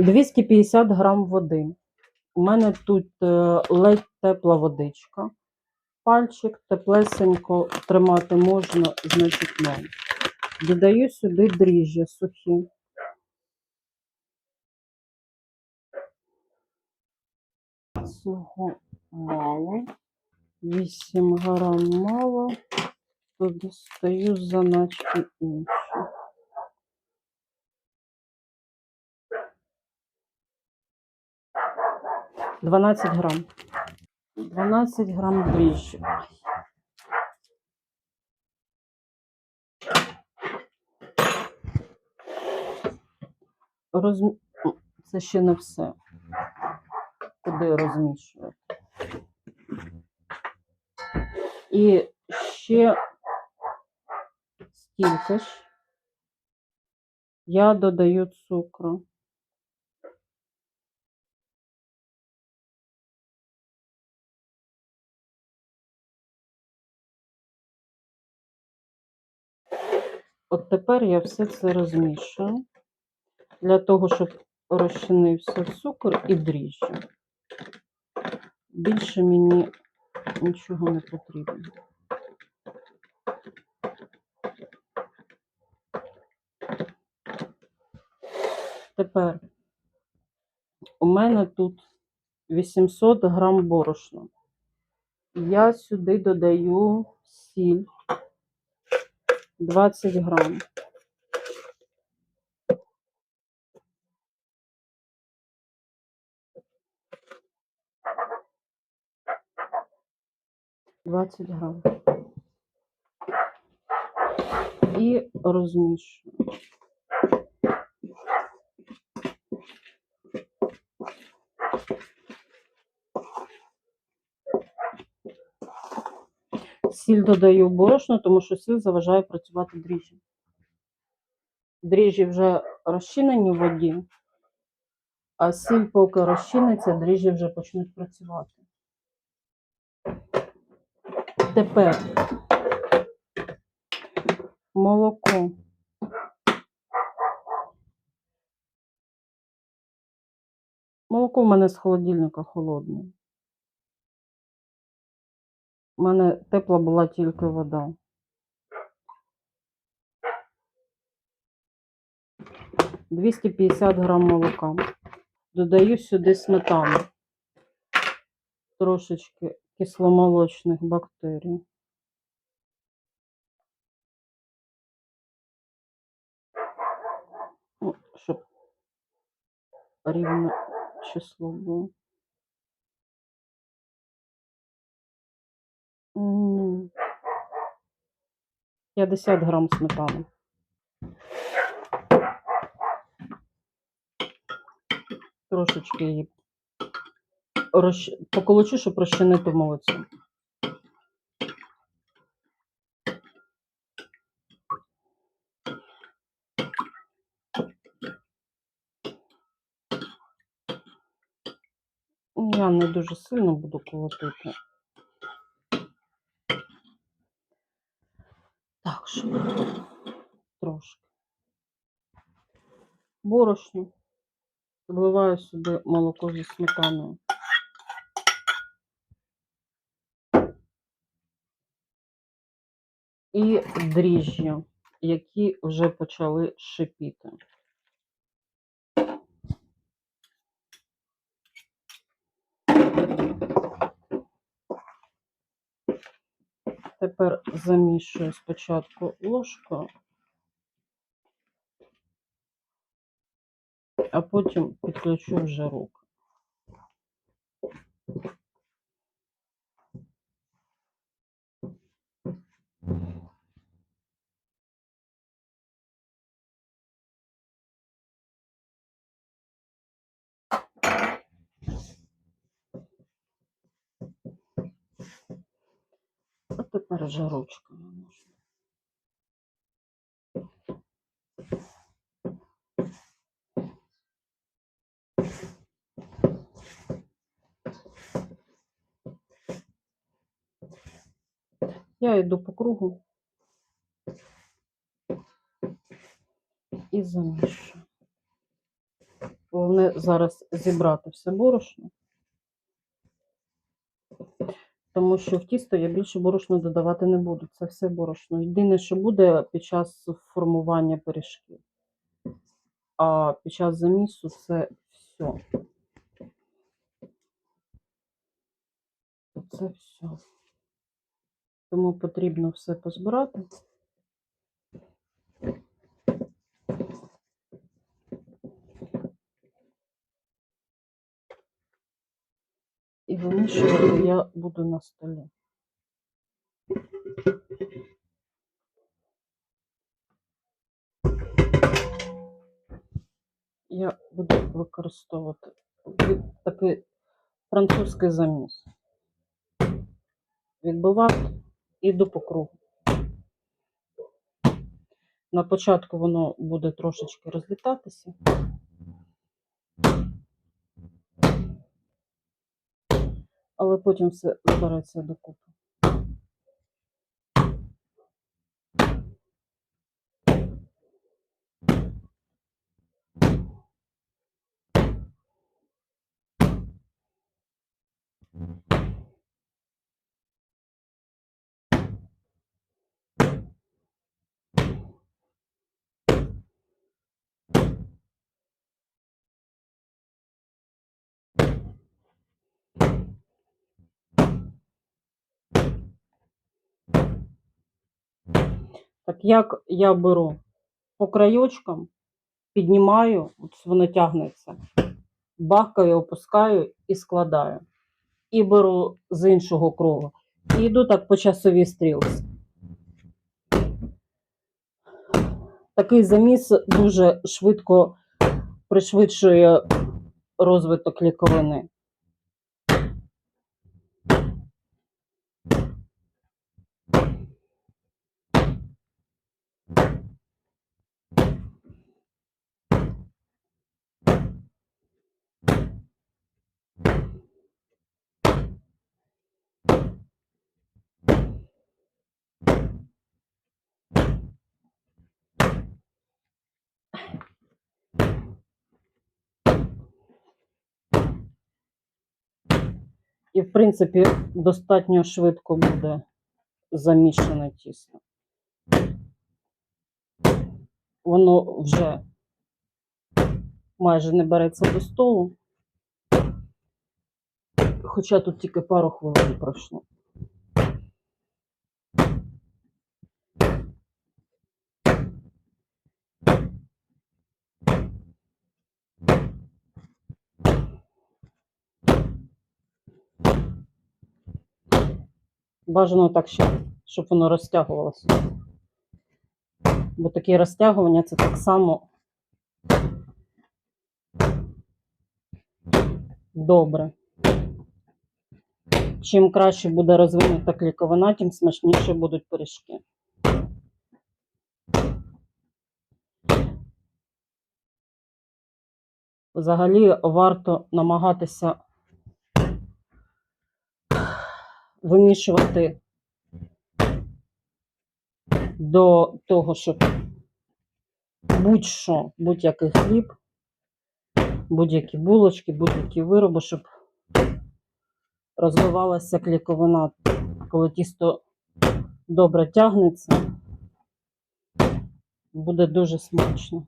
250 грам води. У мене тут е, ледь тепла водичка. Пальчик теплесенько тримати можна, значить ну. Додаю сюди дріжджі сухі. Цього мало. 8 грам мало. То достаю заначки інші. Дванадцять грам. 12 грам дріжджі. Роз... Це ще не все. Куди розміщувати. І ще стільки ж я додаю цукру. От тепер я все це розмішую для того, щоб розчинився цукор і дріжджі. Більше мені нічого не потрібно. Тепер у мене тут 800 грам борошна. Я сюди додаю сіль 20 грам. Двадцять грам. І розмішую. Сіль додаю борошно, тому що сіль заважає працювати дріжджі. Дріжджі вже розчинені в воді, а сіль, поки розчиниться, дріжджі вже почнуть працювати. Тепер молоко. Молоко в мене з холодильника холодне. У мене тепла була тільки вода. Двісті п'ятдесят грам молока. Додаю сюди сметану. Трошечки кисломолочних бактерій. Щоб рівне число було. 50 грам сметани. Трошечки її розч... поколочу, щоб розчинити в. Я не дуже сильно буду колотити. Щоб трошки. Борошню. Вливаю сюди молоко зі сметаною. І дріжджі, які вже почали шипіти. Тепер замішую спочатку ложкою, а потім підключу вже руки. Тепер вже ручками можна. Я йду по кругу і замішую. Головне зараз зібрати все борошно. Тому що в тісто я більше борошна додавати не буду. Це все борошно. Єдине, що буде під час формування пиріжків. А під час замісу це все. Це все. Тому потрібно все позбирати. І вимішувати я буду на столі. Я буду використовувати такий французький заміс. Відбивати і до по кругу. На початку воно буде трошечки розлітатися. Але потім все збереться докупи. Так як я беру по краєчкам, піднімаю, от воно тягнеться, бахкаю, опускаю і складаю. І беру з іншого кругу. І йду так по часовій стрілці. Такий заміс дуже швидко пришвидшує розвиток кліковини. І, в принципі, достатньо швидко буде замішане тісто. Воно вже майже не береться до столу. Хоча тут тільки пару хвилин пройшло. Бажано так ще, щоб воно розтягувалося. Бо такі розтягування це так само добре. Чим краще буде розвинута кліковина, тим смачніше будуть пиріжки. Взагалі варто намагатися вимішувати до того, щоб будь-що, будь-який хліб, будь-які булочки, будь-які вироби, щоб розвивалася кліковина, коли тісто добре тягнеться, буде дуже смачно.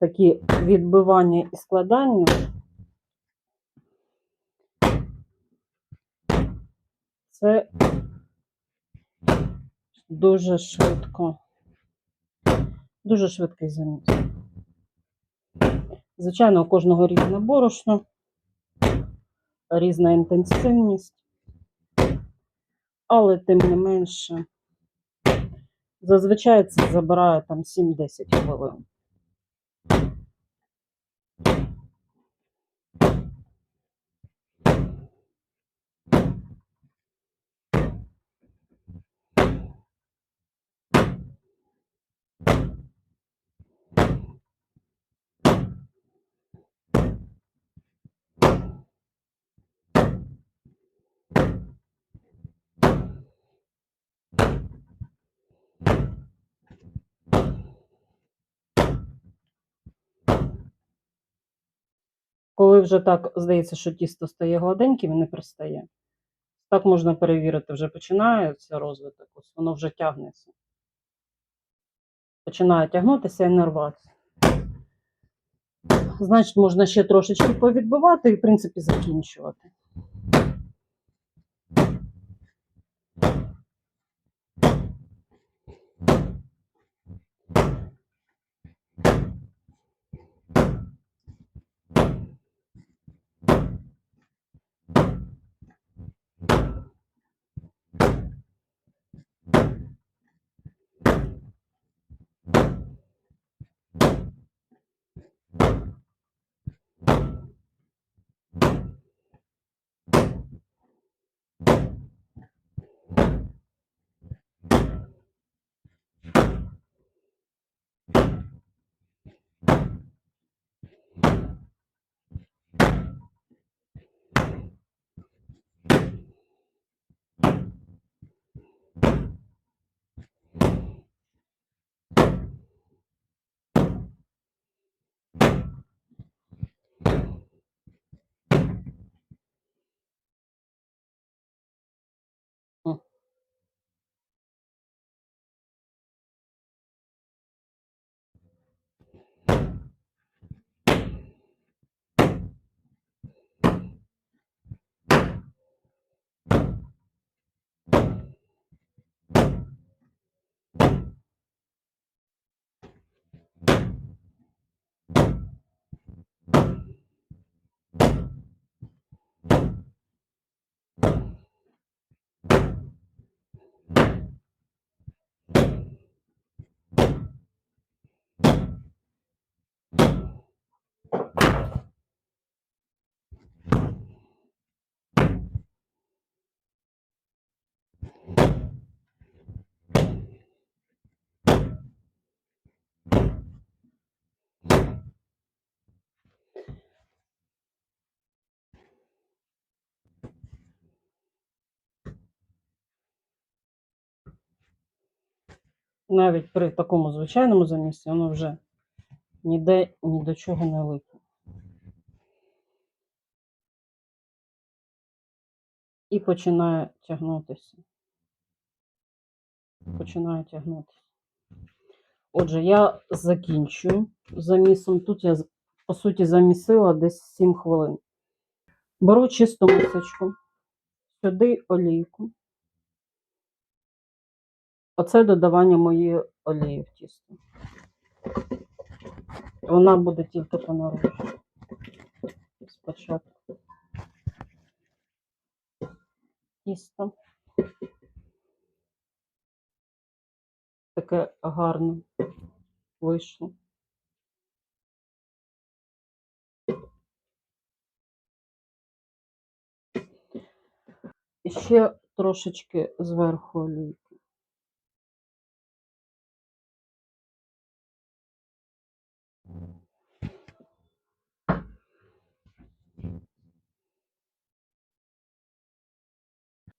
Такі відбивання і складання. Це дуже швидко, дуже швидкий заміс. Звичайно, у кожного різне борошно, різна інтенсивність, але тим не менше, зазвичай це забирає там 7-10 хвилин. Коли вже так здається, що тісто стає гладеньким і не пристає. Так можна перевірити, вже починається розвиток, ось воно вже тягнеться. Починає тягнутися і не рватися. Значить, можна ще трошечки повідбивати і, в принципі, закінчувати. Навіть при такому звичайному замісі воно вже ніде ні до чого не липне. І починає тягнутися. Починає тягнутися. Отже, я закінчую замісом. Тут я, по суті, замісила десь 7 хвилин. Беру чисту мисочку, сюди олійку. Оце додавання моєї олії в тісто. Вона буде тільки по наружі. Спочатку. Тісто. Таке гарне вийшло. І ще трошечки зверху олійки.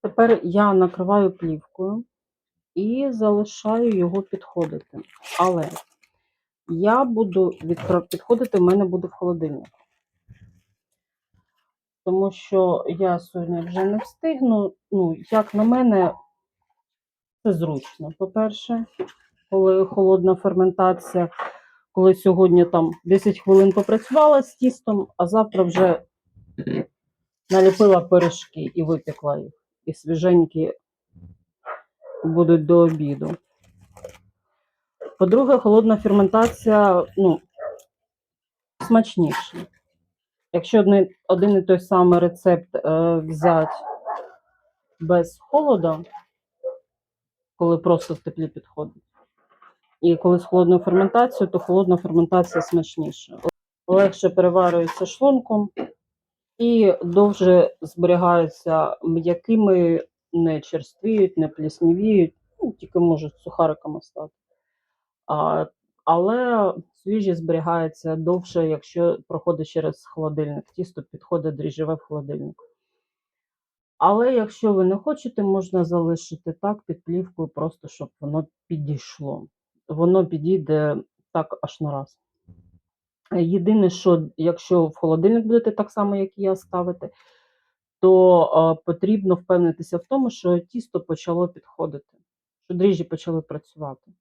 Тепер я накриваю плівкою і залишаю його підходити. Але я буду підходити, в мене буде в холодильник. Тому що я сьогодні вже не встигну. Ну, як на мене, це зручно. По-перше, коли холодна ферментація, коли сьогодні там 10 хвилин попрацювала з тістом, а завтра вже наліпила пиріжки і випекла їх. І свіженькі будуть до обіду. По-друге, холодна ферментація ну, смачніша. Якщо один, і той самий рецепт е, взяти без холоду, коли просто в теплі підходить, і коли з холодною ферментацією, то холодна ферментація смачніша. Легше переварюється шлунком і довше зберігаються м'якими, не черствіють, не пліснівіють, ну, тільки можуть сухариками стати. А, але свіжі зберігається довше, якщо проходить через холодильник. Тісто підходить дріжджеве в холодильник. Але якщо ви не хочете, можна залишити так під плівкою, просто щоб воно підійшло. Воно підійде так аж на раз. Єдине, що якщо в холодильник будете так само, як і я ставити, то потрібно впевнитися в тому, що тісто почало підходити, що дріжджі почали працювати.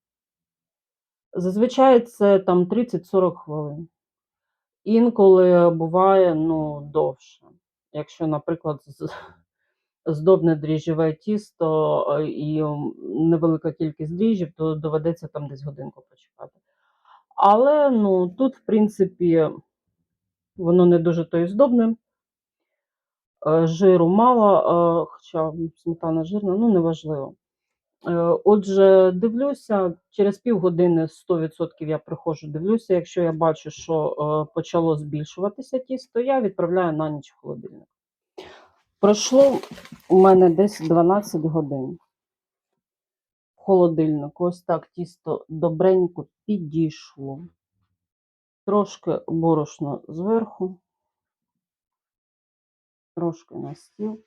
Зазвичай це там 30-40 хвилин. Інколи буває ну, довше. Якщо, наприклад, здобне дріжджове тісто і невелика кількість дріжджів, то доведеться там десь годинку почекати. Але ну, тут, в принципі, воно не дуже то і здобне. Е, Жиру мало, е, хоча сметана жирна, ну неважливо. Е, Отже, дивлюся, через півгодини 100% я приходжу, дивлюся. Якщо я бачу, що почало збільшуватися тісто, я відправляю на ніч в холодильник. Пройшло у мене десь 12 годин. В холодильник. Ось так тісто добренько підійшло. Трошки борошно зверху, трошки на стіл.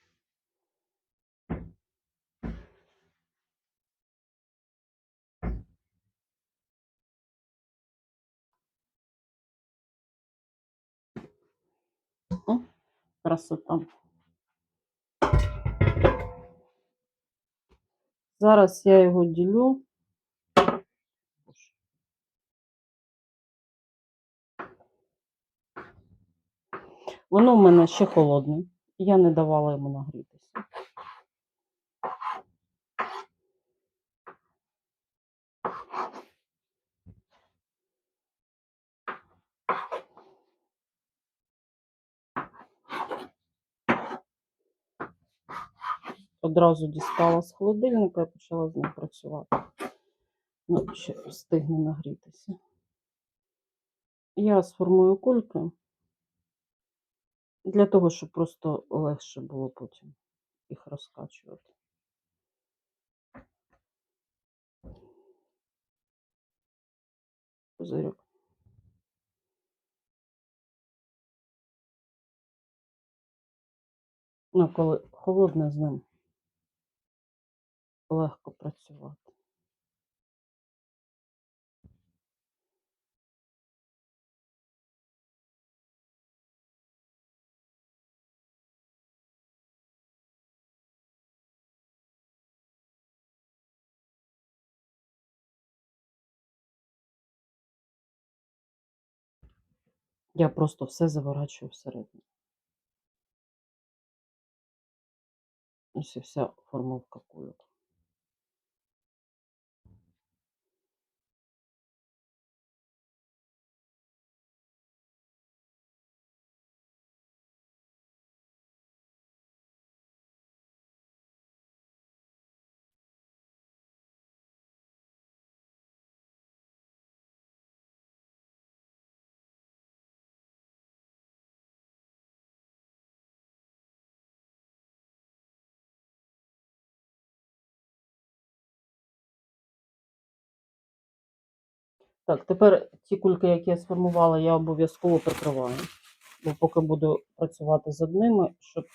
О, красота. Зараз я його ділю. Воно в мене ще холодне. Я не давала йому нагрітися. Одразу дістала з холодильника і почала з ним працювати. Ну, ще встигне нагрітися. Я сформую кульки для того, щоб просто легше було потім їх розкачувати. Козирьок. Ну, коли холодне з ним легко працювати. Я просто все заворачую всередину. Ось і вся формовка кульок. Так, тепер ті кульки, які я сформувала, я обов'язково прикриваю. Бо поки буду працювати з одними, щоб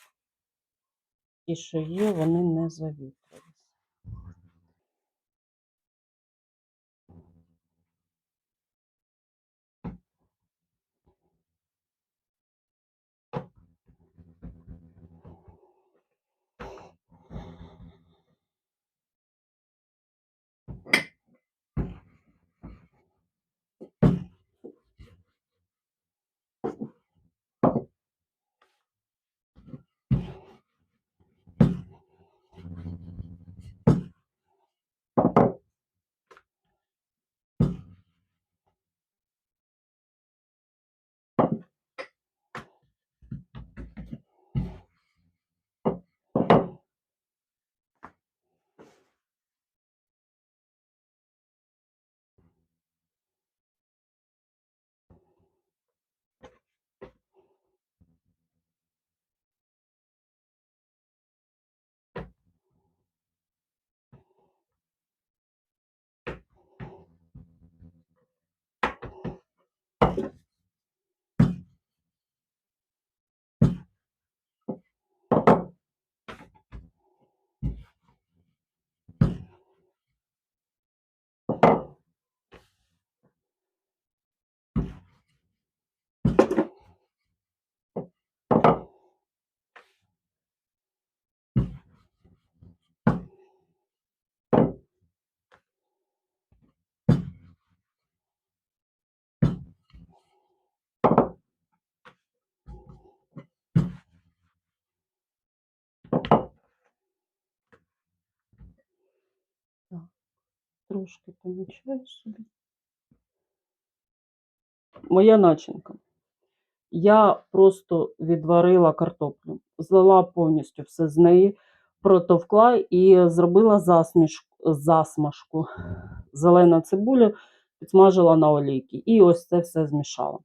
ті, що є, вони не завітрились. Трошки помічаю собі. Моя начинка. Я просто відварила картоплю, злила повністю все з неї, протовкла і зробила засмішку, засмажку. Зелена цибуля підсмажила на олійки. І ось це все змішала.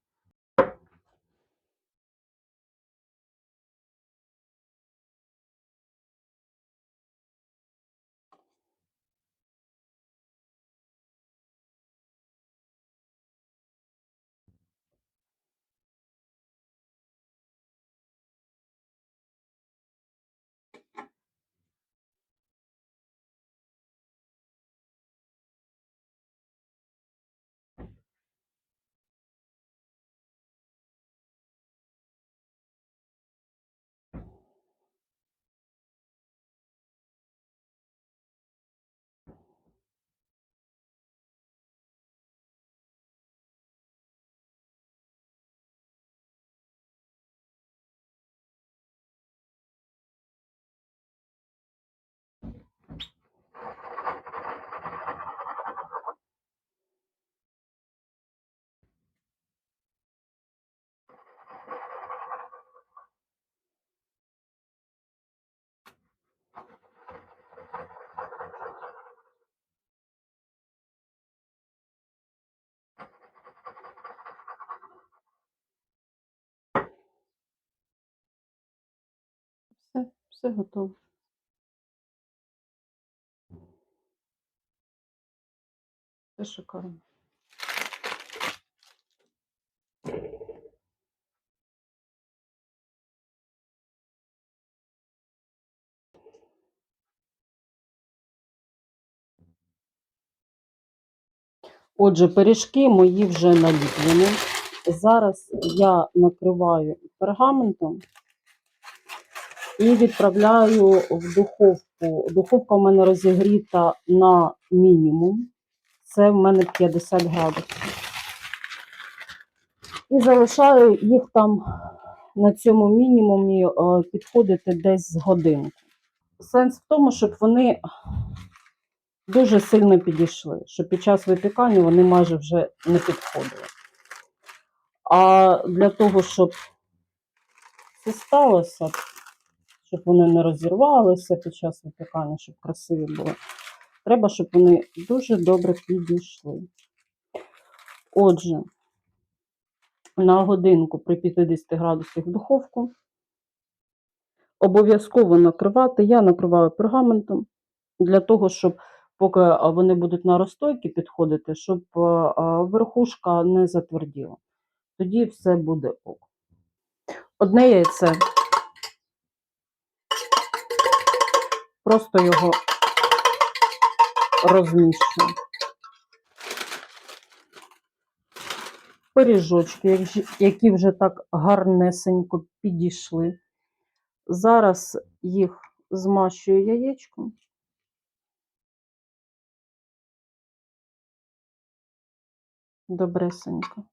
Все, все готово. Все шикарно. Отже, пиріжки мої вже наліплені. Зараз я накриваю пергаментом і відправляю в духовку. Духовка в мене розігріта на мінімум. Це в мене 50 градусів. І залишаю їх там на цьому мінімумі е, підходити десь з годинку. Сенс в тому, щоб вони дуже сильно підійшли, щоб під час випікання вони майже вже не підходили. А для того, щоб це сталося, щоб вони не розірвалися під час випікання, щоб красиві були, треба, щоб вони дуже добре підійшли. Отже, на годинку при 50 градусах в духовку. Обов'язково накривати. Я накриваю пергаментом для того, щоб поки вони будуть на розстойки підходити, щоб верхушка не затверділа. Тоді все буде ок. Одне яйце. Просто його розміщую. Пиріжочки, які вже так гарнесенько підійшли. Зараз їх змащую яєчком. Добресенько.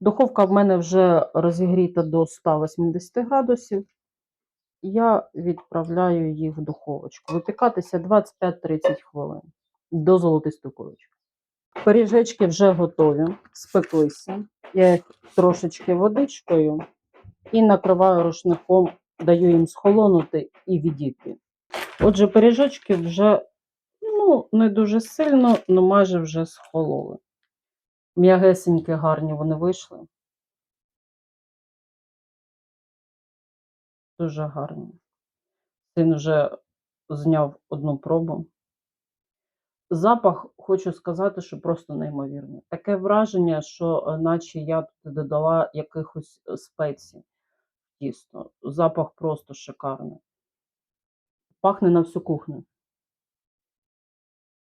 Духовка в мене вже розігріта до 180 градусів. Я відправляю їх в духовочку. Випікатися 25-30 хвилин до золотистої корочки. Пиріжечки вже готові, спеклися. Я їх трошечки водичкою і накриваю рушником, даю їм схолонути і відійти. Отже, пиріжечки вже ну, не дуже сильно, але майже вже схололи. М'ягесенькі, гарні вони вийшли. Дуже гарні. Син вже зняв одну пробу. Запах, хочу сказати, що просто неймовірний. Таке враження, що е, наче я тут додала якихось е, спецій тісто. Запах просто шикарний. Пахне на всю кухню.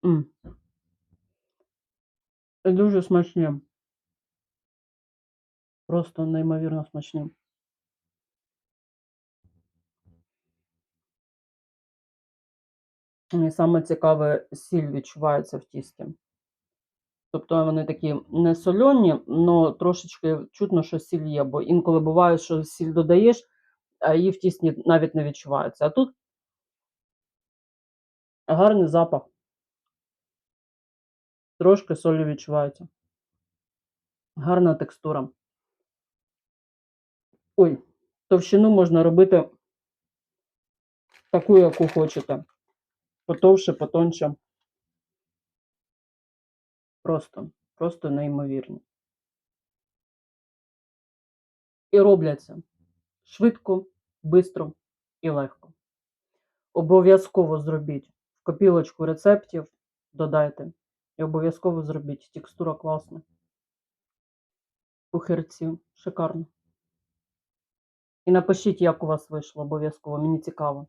М. Дуже смачні. Просто неймовірно смачні. І саме цікаве, сіль відчувається в тісті. Тобто вони такі не сольоні, але трошечки чутно, що сіль є, бо інколи буває, що сіль додаєш, а її в тісті навіть не відчувається. А тут гарний запах. Трошки солі відчувається. Гарна текстура. Ой, товщину можна робити таку, яку хочете. Потовше, потоньше. Просто, просто неймовірно. І робляться швидко, бистро і легко. Обов'язково зробіть в копілочку рецептів, додайте. І обов'язково зробіть. Текстура класна. Пухирці, шикарно. І напишіть, як у вас вийшло, обов'язково, мені цікаво.